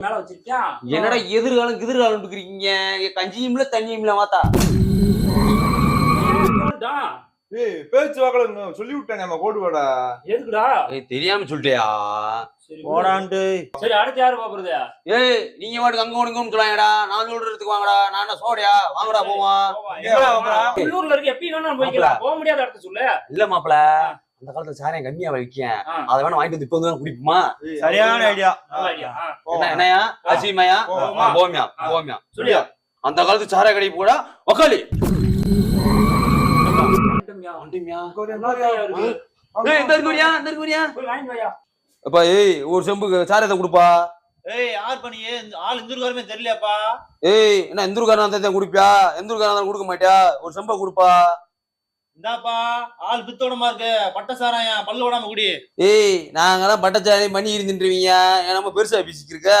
மேல வச்சிருக்கியா? என்னடா எதிர்காலம் எதிர்காலம் இருக்கிறீங்க கஞ்சியும் இல்ல தண்ணியும் இல்ல மாத்தா பேச்சு வாக்கல சொல்லி விட்டேன் நம்ம கோடு வாடா. எதுக்குடா? ஏய், தெரியாம சொல்லிட்டியா? சரி போடான்ட்டு. சரி அடுத்து யாரு பாக்குறது ஏய் நீங்க வாட்டுக்கு அங்க ஒண்ணுங்கன்னு சொல்லாங்கடா நான் சொல்றதுக்கு வாங்கடா. நான் என்ன சோடியா? வாங்கடா போவா எங்கடா வாங்கடா? உள்ளூர்ல இருக்க எப்பயும் வேணாலும் போய்க்கலாம் போக முடியாத இடத்த சொல்லு. இல்ல மாப்பிள. அந்த காலத்துல சாரையம் கம்மியா வைக்கேன். அதை வேணா வாங்கிட்டு வந்து இப்ப வந்து குடிப்போமா? சரியான ஐடியா என்னையா? அசிமையா ஆ. போமியா சொல்லியா? அந்த காலத்து சாராய வாயா. அப்பா ஏய் ஒரு செம்பு சாராயத்தை கொடுப்பா. ஏய் யார் பண்ணியே இந்த ஆள் இந்த ஊருக்காருமே தெரியலையாப்பா. ஏய் என்ன எந்தூர்காரன் அந்த குடிப்பியா? எந்தூர்காரன் கொடுக்க மாட்டியா? ஒரு செம்பை கொடுப்பா. இந்தாப்பா ஆள் பித்தோடமா இருக்கு பட்ட சாராயம் பல்லு விடாம குடி. ஏய் நாங்கெல்லாம் பட்டச்சாரி மணி இருந்துருவீங்க நம்ம பெருசா பேசிக்கிருக்க